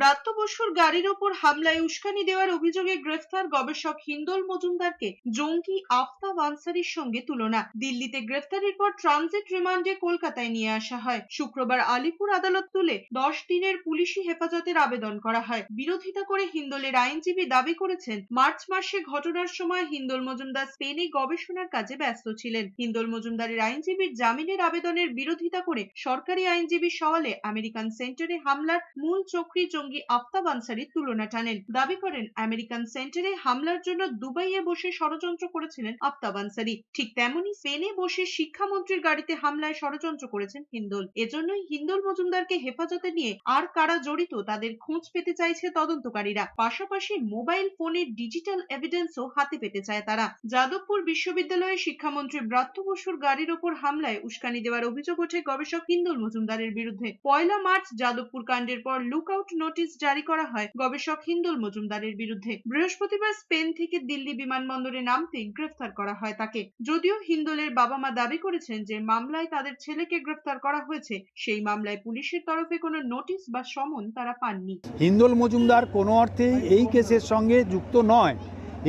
ব্রাত্য বসুর গাড়ির ওপর হামলায় উস্কানি দেওয়ার অভিযোগে গ্রেফতার গবেষক হিন্দোল মজুমদারকে জঙ্গি আফতাব আনসারির সঙ্গে তুলনা। দিল্লিতে গ্রেফতারির পর ট্রানজিট রিমান্ডে কলকাতায় নিয়ে আসা হয়। শুক্রবার আলিপুর আদালত তুলে দশ দিনের পুলিশি হেফাজতের আবেদন করা হয়। বিরোধিতা করে হিন্দোলের আইনজীবী দাবি করেছেন, মার্চ মাসে ঘটনার সময় হিন্দোল মজুমদার স্পেনে গবেষণার কাজে ব্যস্ত ছিলেন। হিন্দোল মজুমদারের আইনজীবীর জামিনের আবেদনের বিরোধিতা করে সরকারি আইনজীবী সওয়ালে আমেরিকান সেন্টারে হামলার মূল চক্রী জঙ্গি আফতাব আনসারির তুলনা টানেন। দাবি করেন, আমেরিকান সেন্টারে হামলার জন্য দুবাইয়ে বসে ষড়যন্ত্র করেছিলেন আফতাব আনসারি। ঠিক তেমনি স্পেনে বসে শিক্ষামন্ত্রীর গাড়িতে হামলায় ষড়যন্ত্র করেছেন হিন্দোল। এজন্যই হিন্দোল মজুমদারকে হেফাজতে নিয়ে আর কারা জড়িত তাদের খোঁজ পেতে চাইছে তদন্তকারীরা। পাশাপাশি মোবাইল ফোনের ডিজিটাল এভিডেন্সও হাতে পেতে চায় তারা। যাদবপুর বিশ্ববিদ্যালয়ে শিক্ষামন্ত্রী ব্রাত্য বসুর গাড়ির ওপর হামলায় উস্কানি দেওয়ার অভিযোগ ওঠে গবেষক হিন্দুল মজুমদারের বিরুদ্ধে। পয়লা মার্চ যাদবপুর কাণ্ডের পর লুক লুকআউট নোটিশ জারি করা হয় গবেষক হিন্দুল মজুমদারের বিরুদ্ধে। বৃহস্পতিবার স্পেন থেকে দিল্লি বিমানবন্দরে নামতে গ্রেফতার করা হয় তাকে। যদিও হিন্দুলের বাবা মা দাবি করেছেন যে মামলায় তাদের ছেলেকে গ্রেফতার করা হয়েছে সেই মামলায় পুলিশের তরফে কোনো নোটিশ বা সমন তারা পাননি। হিন্দোল মজুমদার কোনো অর্থেই এই কেসের সঙ্গে যুক্ত নয়।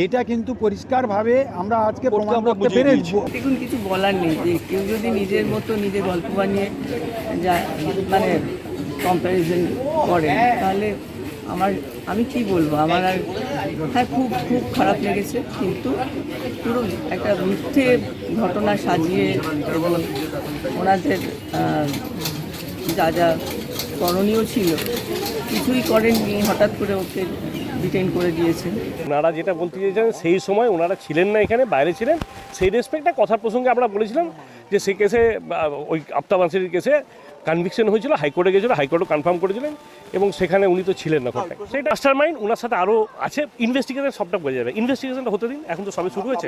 এটা কিন্তু পরিষ্কারভাবে আমরা আজকে প্রমাণ করতে পেরেছি। দেখুন কিছু বলার নেই যে কেউ যদি নিজের মতো নিজে গল্প বানিয়ে যা মানে কম্প্যারিজন করে তাহলে আমার আমি কি বলব? আমার আর হ্যাঁ খুব খুব খারাপ লেগেছে কিন্তু পুরো একটা মিথ্যে ঘটনা সাজিয়ে এবং ওনাদের যা যা করণীয় ছিল কিছুই করেননি হঠাৎ করে ওকে ডিটেন করে দিয়েছেন। ওনারা যেটা বলতে চেয়েছেন সেই সময় ওনারা ছিলেন না এখানে বাইরে ছিলেন। সেই রেসপেক্টটা কথার প্রসঙ্গে আমরা বলেছিলাম যে সে কেসে ওই আফতাব আনসারির কেসে কনভিকশন হয়েছিল হাইকোর্টে গেছিল হাইকোর্টও কনফার্ম করেছিলেন এবং সেখানে উনি তো ছিলেন না ঘটনায় সেটা মাস্টার মাইন্ড ওনার সাথে আরও আছে ইনভেস্টিগেশন সবটা বোঝা যাবে। ইনভেস্টিগেশনটা হতে দিন এখন তো সবে শুরু হয়েছে।